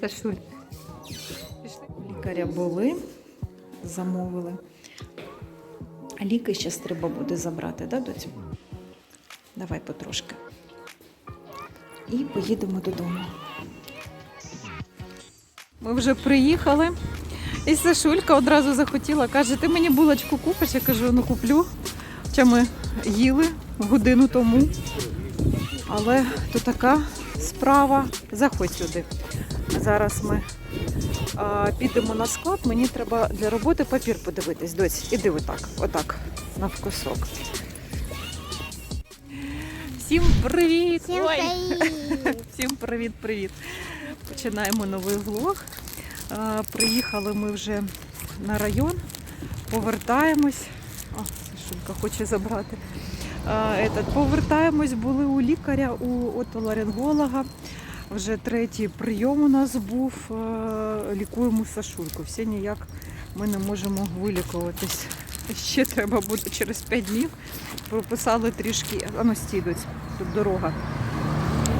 Сашуль. Пішли. Лікаря були, замовили. А ліки ще треба буде забрати, да, доцю? Давай потрошки. І поїдемо додому. Ми вже приїхали. І Сашулька одразу захотіла, каже, ти мені булочку купиш? Я кажу, ну куплю. Хоча ми їли годину тому. Але то така справа. Заходь сюди. Зараз ми а, підемо на склад. Мені треба для роботи папір подивитись. Доць, іди отак, отак, навкусок. Всім привіт! Всім Ой. привіт! Всім привіт-привіт! Починаємо новий влог. Е, Приїхали ми вже на район, повертаємось. О, Сашулька хоче забрати. Е, Этот, повертаємось, були у лікаря, у отоларинголога. Вже третій прийом у нас був. Е, Лікуємо Сашульку. Всі ніяк ми не можемо вилікуватись. Ще треба буде через 5 днів. Прописали трішки, а ну стідуть, тут дорога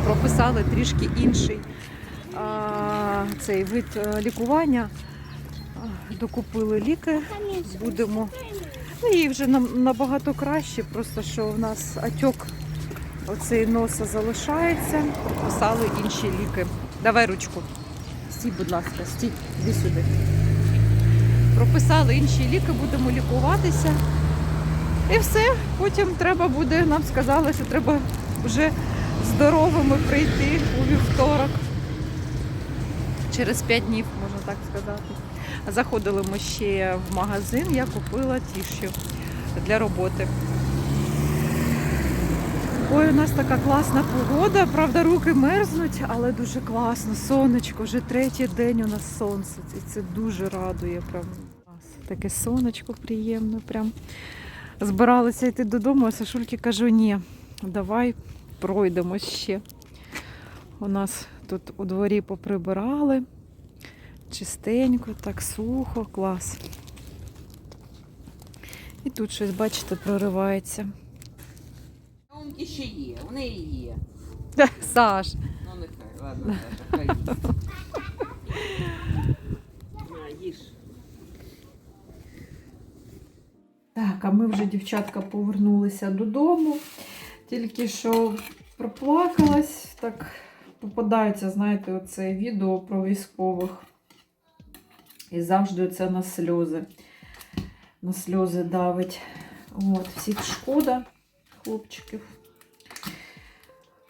прописали трішки інший а, цей вид е, лікування. Докупили ліки, будемо. Ну, їй вже набагато краще, просто що в нас отек оцей носа залишається. Прописали інші ліки. Давай ручку. Стій, будь ласка, стій, іди сюди. Прописали інші ліки, будемо лікуватися. І все. Потім треба буде, нам сказали, що треба вже здоровими прийти у вівторок. Через 5 днів, можна так сказати. Заходили ми ще в магазин, я купила тіщу для роботи. Ой, у нас така класна погода, правда, руки мерзнуть, але дуже класно. Сонечко, вже третій день у нас сонце. І це дуже радує. Прям. Таке сонечко приємне. Прям. Збиралися йти додому, а Сашульки кажу, ні, давай пройдемо ще. У нас тут у дворі поприбирали. Чистенько, так сухо, клас. І тут щось, бачите, проривається. Онки ще є, в неї є. Саш, Ну нехай, ладно, Даша, хай. На, їж. Так, а ми вже, дівчатка, повернулися додому. Тільки що проплакалась, так попадається, знаєте, оце відео про військових. І завжди це на сльози. На сльози давить. От, всіх шкода, хлопчиків.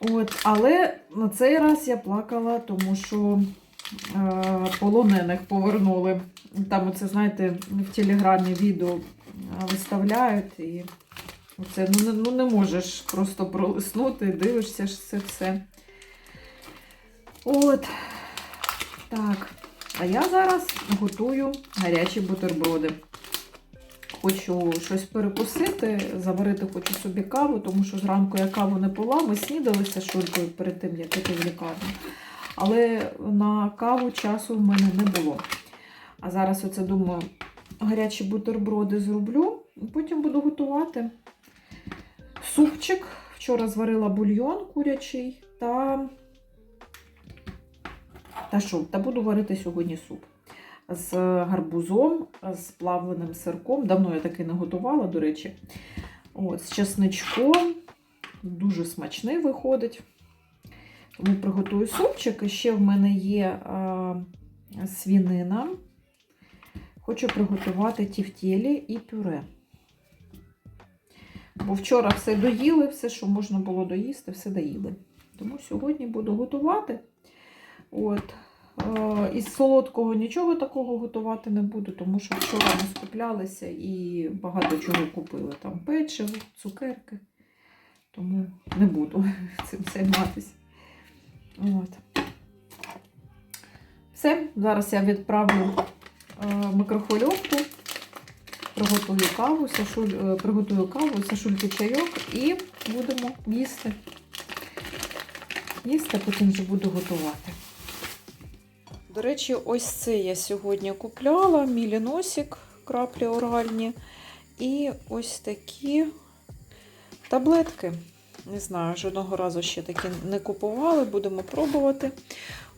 От, але на цей раз я плакала, тому що е, полонених повернули. Там, оце, знаєте, в телеграмі відео виставляють і це ну, ну не можеш просто пролиснути, дивишся ж це все. От. Так. А я зараз готую гарячі бутерброди. Хочу щось перекусити, заварити хочу собі каву, тому що зранку я каву не пила. Ми снідалися шулькою перед тим, як іти в лікарню. Але на каву часу в мене не було. А зараз оце думаю, гарячі бутерброди зроблю, потім буду готувати супчик. Вчора зварила бульйон курячий та. Та що? Та буду варити сьогодні суп з гарбузом, з плавленим сирком. Давно я таки не готувала, до речі. От, з чесничком. Дуже смачний виходить. Тому приготую супчик. Ще в мене є а, свінина. Хочу приготувати тівтєлі і пюре. Бо вчора все доїли, все, що можна було доїсти, все доїли. Тому сьогодні буду готувати. От. Е, Із солодкого нічого такого готувати не буду, тому що вчора ми скуплялися і багато чого купили. Там печиво, цукерки. Тому не буду цим займатися. От. Все, зараз я відправлю е, в микрохвильовку, приготую каву, Сашуль, е, приготую каву, Сашульки чайок і будемо їсти. Їсти, потім вже буду готувати. До речі, ось це я сьогодні купляла, міліносик, краплі оральні. І ось такі таблетки. Не знаю, жодного разу ще такі не купували, будемо пробувати.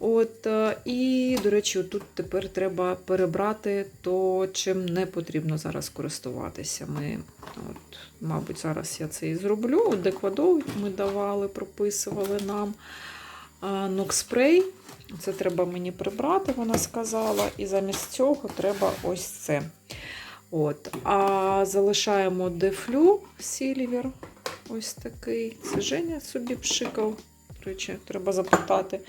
От, е, і, до речі, тут тепер треба перебрати то, чим не потрібно зараз користуватися. Ми, от, мабуть, зараз я це і зроблю. Деквадол ми давали, прописували нам. Нокспрей. Це треба мені прибрати, вона сказала. І замість цього треба ось це. От. А залишаємо дефлю Сільвер. Ось такий. Це Женя собі пшикав. До речі, треба запитати,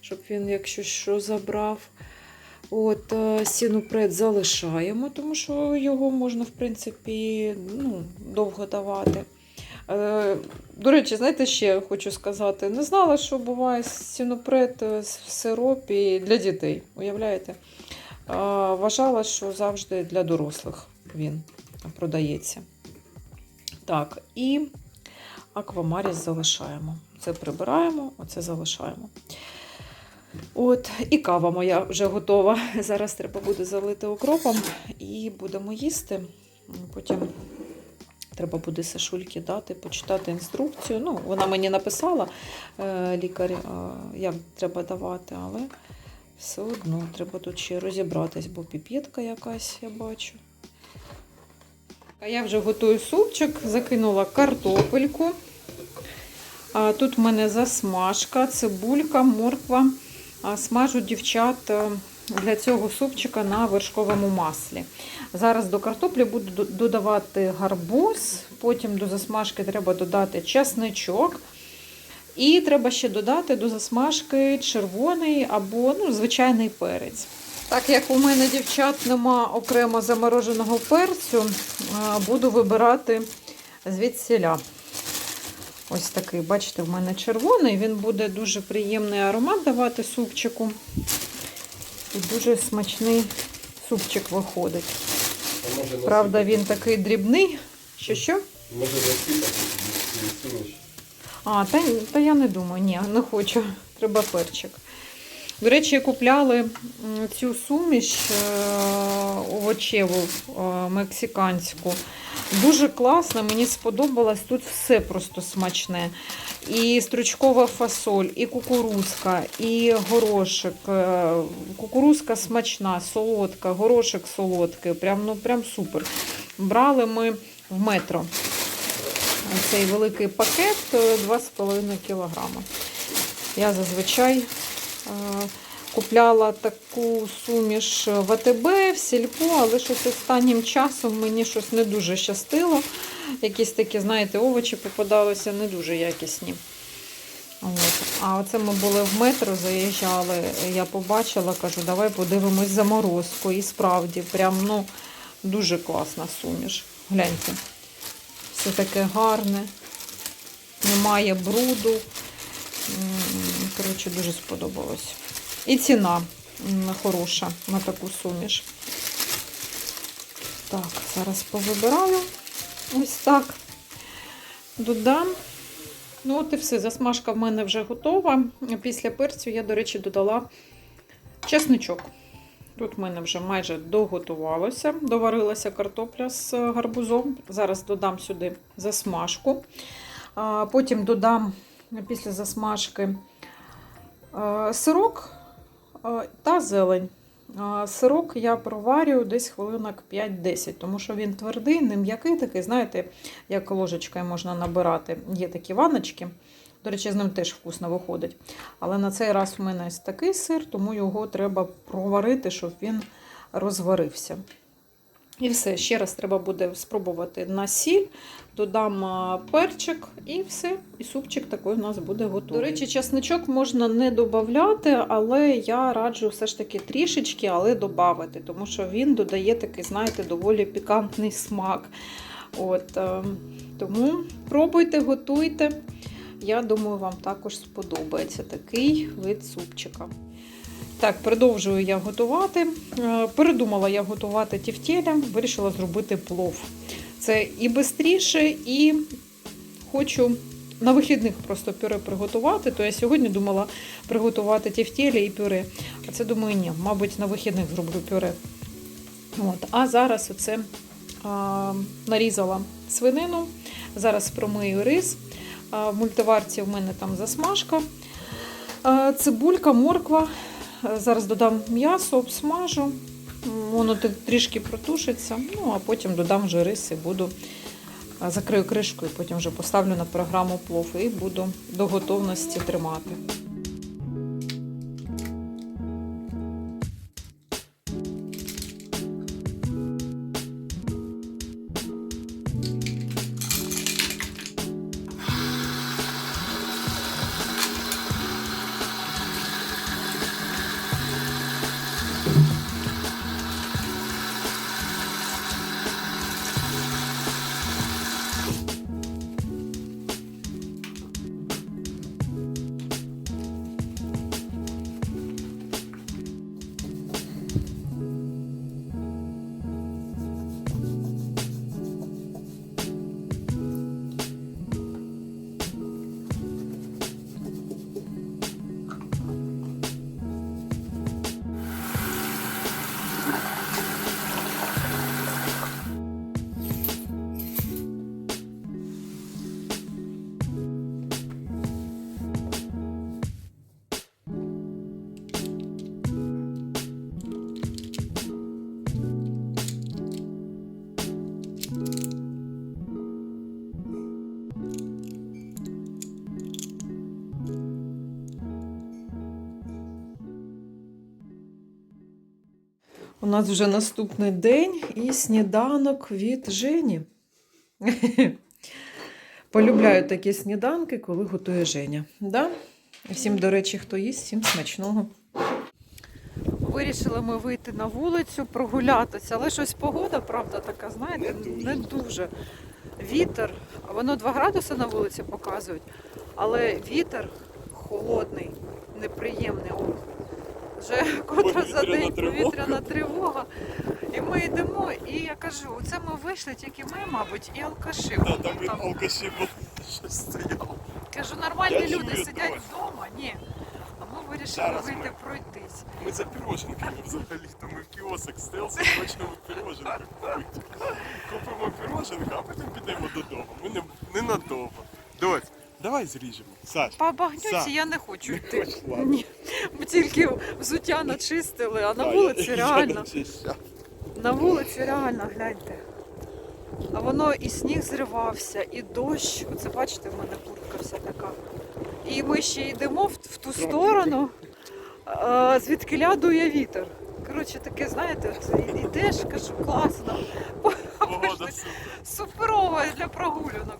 щоб він, якщо що, забрав. От, е, сінупред залишаємо, тому що його можна, в принципі, ну, довго давати. Е, До речі, знаєте, ще хочу сказати: не знала, що буває сінопред в сиропі для дітей. Уявляєте? Е, Вважала, що завжди для дорослих він продається. Так, і аквамаріс залишаємо. Це прибираємо, оце залишаємо. От, і кава моя вже готова. Зараз треба буде залити окропом і будемо їсти. Потім треба буде Сашульки дати, почитати інструкцію. Ну, вона мені написала, е, лікар, е, як треба давати, але все одно треба тут ще розібратись, бо піпетка якась, я бачу. А я вже готую супчик, закинула картопельку. А тут в мене засмажка, цибулька, морква. А Смажу дівчат е, для цього супчика на вершковому маслі. Зараз до картоплі буду додавати гарбуз, потім до засмажки треба додати чесничок. І треба ще додати до засмажки червоний або ну, звичайний перець. Так як у мене дівчат нема окремо замороженого перцю, буду вибирати звідсіля. Ось такий, бачите, в мене червоний, він буде дуже приємний аромат давати супчику. І дуже смачний супчик виходить. Правда, він такий дрібний. Що що? Може? А, та, та я не думаю, ні, не хочу. Треба перчик. До речі, купляли цю суміш е, овочеву е, мексиканську. Дуже класно, мені сподобалось. Тут все просто смачне. І стручкова фасоль, і кукурузка, і горошик. Е, Кукурузка смачна, солодка, горошик солодкий. Прям, ну, прям супер. Брали ми в метро. Цей великий пакет е, 2,5 кг. Я зазвичай е, купляла таку суміш в АТБ, в сільпо, але щось останнім часом мені щось не дуже щастило. Якісь такі, знаєте, овочі попадалися не дуже якісні. От. А оце ми були в метро, заїжджали, я побачила, кажу, давай подивимось заморозку. І справді, прям ну, дуже класна суміш. Гляньте. Все таке гарне, немає бруду. Коротше, дуже сподобалось. І ціна хороша на таку суміш. Так, зараз повибираю. Ось так. Додам. Ну, от і все. Засмажка в мене вже готова. Після перцю я, до речі, додала чесничок. Тут в мене вже майже доготувалося, доварилася картопля з гарбузом. Зараз додам сюди засмажку. Потім додам після засмажки сирок та зелень. Сирок я проварюю десь хвилинок 5-10, тому що він твердий, не м'який такий, знаєте, як ложечкою можна набирати. Є такі ваночки. До речі, з ним теж вкусно виходить. Але на цей раз у мене ось такий сир, тому його треба проварити, щоб він розварився. І все, ще раз треба буде спробувати на сіль, додам перчик і все. І супчик такий у нас буде готовий. До речі, чесничок можна не додати, але я раджу все ж таки трішечки, але додати, тому що він додає такий, знаєте, доволі пікантний смак. От, е, тому пробуйте, готуйте. Я думаю, вам також сподобається такий вид супчика. Так, продовжую я готувати. Е, Передумала я готувати тівтєля, вирішила зробити плов. Це і швидше, і хочу на вихідних просто пюре приготувати. То я сьогодні думала приготувати тівтєлі і пюре. А це думаю, ні, мабуть, на вихідних зроблю пюре. От. А зараз оце а, нарізала свинину. Зараз промию рис. А В мультиварці в мене там засмажка, цибулька, морква. Зараз додам м'ясо, обсмажу. Воно трішки протушиться, ну а потім додам вже рис і буду закрию кришкою, потім вже поставлю на програму плов і буду до готовності тримати. У нас вже наступний день і сніданок від Жені. Полюбляю такі сніданки, коли готує Женя. Да? Всім, до речі, хто їсть, всім смачного. Вирішили ми вийти на вулицю, прогулятися, але щось погода, правда, така, знаєте, не дуже. Вітер, воно 2 градуси на вулиці показують, але вітер холодний, неприємний. Вже котра за день повітряна тривога. І ми йдемо, і я кажу, оце ми вийшли тільки ми, мабуть, і алкаші. Да, там там. алкаші щось стояв. Кажу, нормальні Я люди сидять трохи. вдома. Ні. А ми вирішили Зараз вийти ми. пройтись. Ми за піроженками взагалі, то ми в кіосик стелси, хочемо піроженки купити. Купимо піроженка, а потім підемо додому. Ми не, не надовго. Дось, давай зріжемо. Саш, По багнюці Са. я не хочу не йти. хочеш, ладно. Ні. Ми тільки взуття начистили, а на Да, вулиці я- реально. начищав. На вулиці реально, гляньте. А воно і сніг зривався, і дощ. Оце бачите, в мене куртка вся така. І ми ще йдемо в, в ту сторону, а, звідки дує вітер. Коротше, таке, знаєте, от йдеш, кажу, класно. Погода супер. Суперово для прогулянок.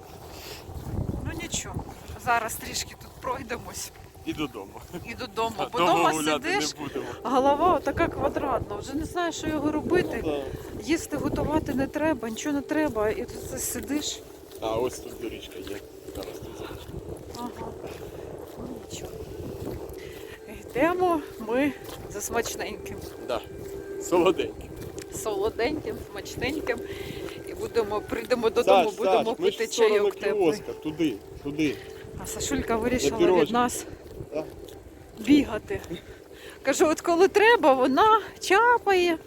Ну зараз трішки тут пройдемось І додому. і додому. Бо Довго вдома сидиш, голова отака квадратна, вже не знаєш, що його робити. Да. Їсти готувати не треба, нічого не треба. І тут ти сидиш. А ось тут доріжка є. Зараз тут. Ага. Ну, нічого. Йдемо ми за смачненьким, Да. Солоденький. солоденьким, смачненьким. Будемо, прийдемо додому, Саш, будемо Саш, ми ж пити в сторону чайок теплий. кіоска, туди, туди. А Сашулька вирішила від нас Да. бігати. Кажу, от коли треба, вона чапає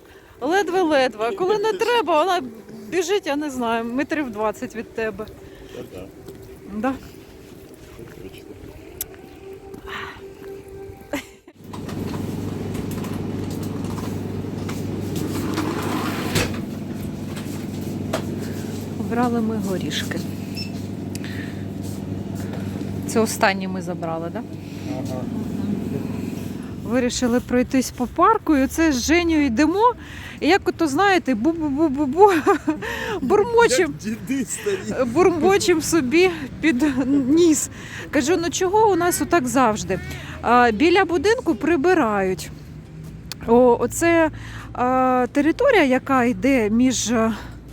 ледве-ледве. А коли не треба, вона біжить, я не знаю, метрів 20 від тебе. Да-да, Да. Брали ми горішки. Це останні ми забрали, так? Да? Ага. Вирішили пройтись по парку, і оце з Женю йдемо. І як ото знаєте, бу-бу-бу-бу-бу, старі. бурмочем собі під ніс. Кажу, ну чого у нас отак завжди? Біля будинку прибирають. О, оце а, територія, яка йде між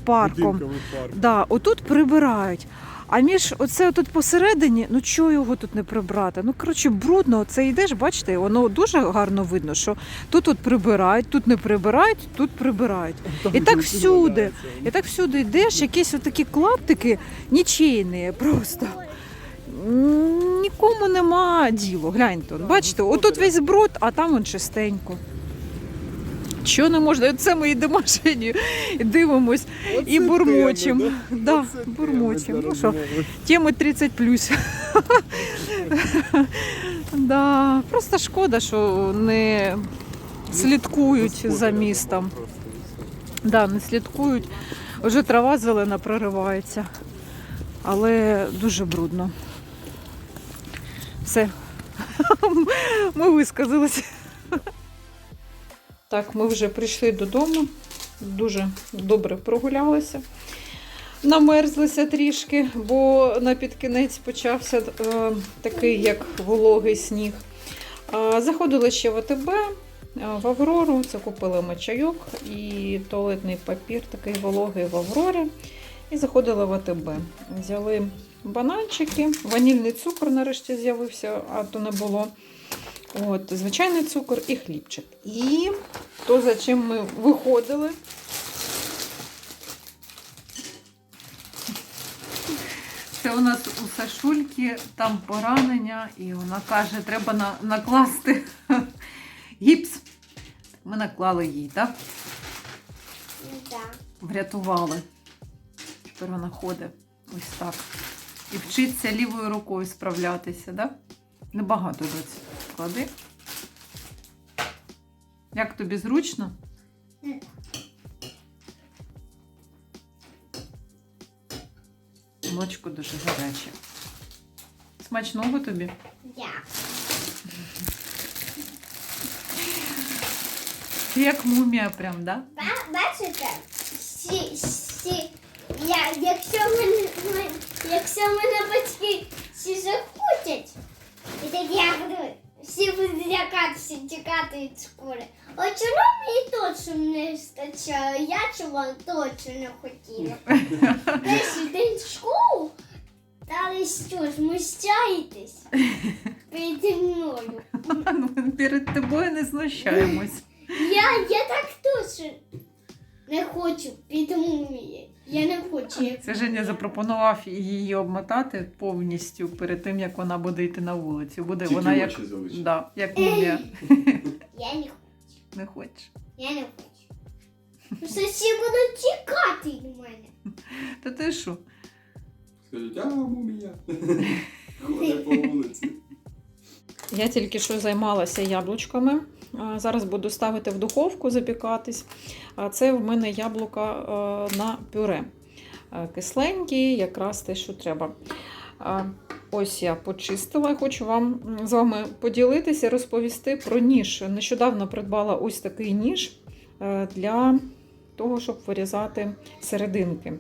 парком. Парк. Да, отут прибирають. А між оце тут посередині, ну чого його тут не прибрати? Ну коротше, брудно. Це йдеш, бачите, воно дуже гарно видно, що тут от прибирають, тут не прибирають, тут прибирають. І так всюди. І так всюди йдеш, якісь отакі клаптики нічийні просто. Нікому нема ділу. Гляньте, бачите, отут весь бруд, а там он чистенько. Нічого не можна. Це ми йдемо Жені, і дивимось, і бурмочем. Да, бурмочем. Ну що, теми 30 плюс. да, просто шкода, що не слідкують за містом. Да, не слідкують. Вже трава зелена проривається, але дуже брудно. Все. Ми висказалися. Так, ми вже прийшли додому. Дуже добре прогулялися. Намерзлися трішки, бо на підкінець почався е, такий, як вологий сніг. А, заходили ще в АТБ, е, в Аврору. Це купили ми чайок і туалетний папір, такий вологий в Аврорі. І заходили в АТБ. Взяли бананчики, ванільний цукор нарешті з'явився, а то не було. От, звичайний цукор і хлібчик. І то, за чим ми виходили. Це у нас у Сашульки там поранення, і вона каже, треба на, накласти гіпс. Ми наклали їй, так? Так. Врятували. Тепер вона ходить ось так. І вчиться лівою рукою справлятися, так? Небагато доці. Клади. Як тобі зручно? Не Молочко дуже гаряче. Смачного тобі? Так. Ти як мумія прям, да? Ба- Бачите, всі, всі, я, якщо мене, мен- якщо мене батьки всі лякатися, тікати від школи. От чому мені точно не вистачає, я чого точно не хотіла. Перший день в школу, дали що, змущаєтесь переді мною. Перед тобою не знущаємось. Я, я так точно не хочу під мумії. Я не хочу. Це Женя запропонував її обмотати повністю перед тим, як вона буде йти на вулицю. Буде Тільки вона як, очі да, як мумія. Я не хочу. Не хочеш. Я не хочу. Просто всі будуть тікати від мене. Та ти що? Скажуть, а мумія. Ходить по вулиці. Я тільки що займалася яблучками. Зараз буду ставити в духовку запікатись. А Це в мене яблука е, на пюре. Е, Кисленькі, якраз те, що треба. Ось я почистила. Хочу вам з вами поділитися, розповісти про ніж. Нещодавно придбала ось такий ніж е, для того, щоб вирізати серединки.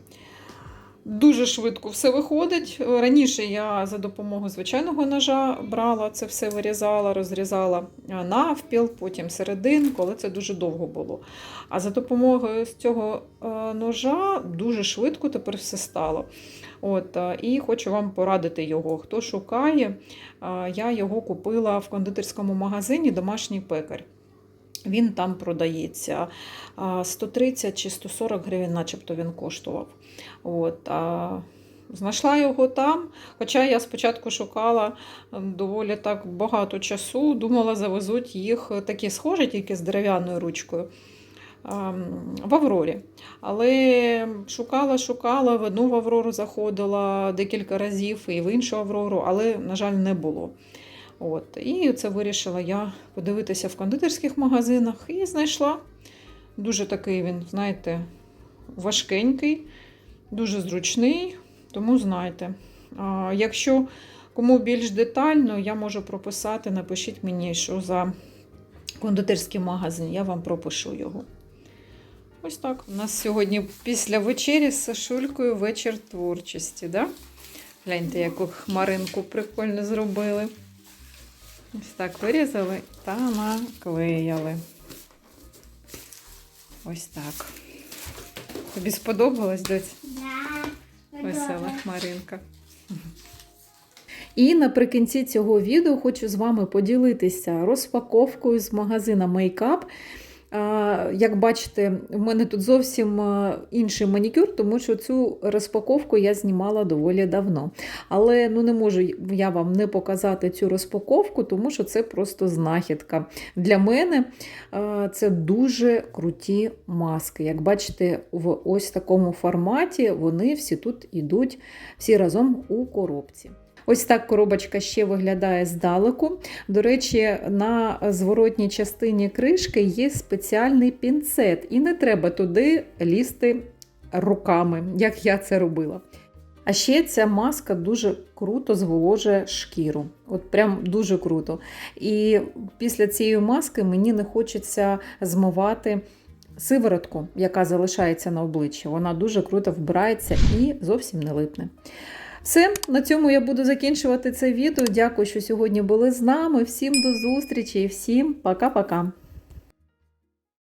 Дуже швидко все виходить. Раніше я за допомогою звичайного ножа брала це все вирізала, розрізала навпіл, потім серединку, але це дуже довго було. А за допомогою цього е, ножа дуже швидко тепер все стало. От, і хочу вам порадити його. Хто шукає, я його купила в кондитерському магазині Домашній пекар. Він там продається 130 чи 140 гривень, начебто він коштував. От, знайшла його там, хоча я спочатку шукала доволі так багато часу, думала, завезуть їх такі схожі, тільки з дерев'яною ручкою. В Аврорі. Але шукала, шукала, в одну в Аврору заходила декілька разів і в іншу Аврору, але, на жаль, не було. От. І це вирішила я подивитися в кондитерських магазинах і знайшла. Дуже такий він, знаєте, важкенький, дуже зручний, тому знайте. А, якщо кому більш детально, я можу прописати, напишіть мені, що за кондитерський магазин, я вам пропишу його. Ось так. У нас сьогодні після вечері з Сашулькою вечір творчості. Да? Гляньте, яку хмаринку прикольно зробили. Ось так вирізали та наклеяли. Ось так. Тобі сподобалось, доць? Да. Весела хмаринка. І наприкінці цього відео хочу з вами поділитися розпаковкою з магазина Makeup. Як бачите, в мене тут зовсім інший манікюр, тому що цю розпаковку я знімала доволі давно. Але ну, не можу я вам не показати цю розпаковку, тому що це просто знахідка. Для мене це дуже круті маски. Як бачите, в ось такому форматі вони всі тут ідуть всі разом у коробці. Ось так коробочка ще виглядає здалеку. До речі, на зворотній частині кришки є спеціальний пінцет, і не треба туди лізти руками, як я це робила. А ще ця маска дуже круто зволожує шкіру. От прям дуже круто. І після цієї маски мені не хочеться змивати сиворотку, яка залишається на обличчі. Вона дуже круто вбирається і зовсім не липне. Все, на цьому я буду закінчувати це відео. Дякую, що сьогодні були з нами. Всім до зустрічі і всім пока-пока.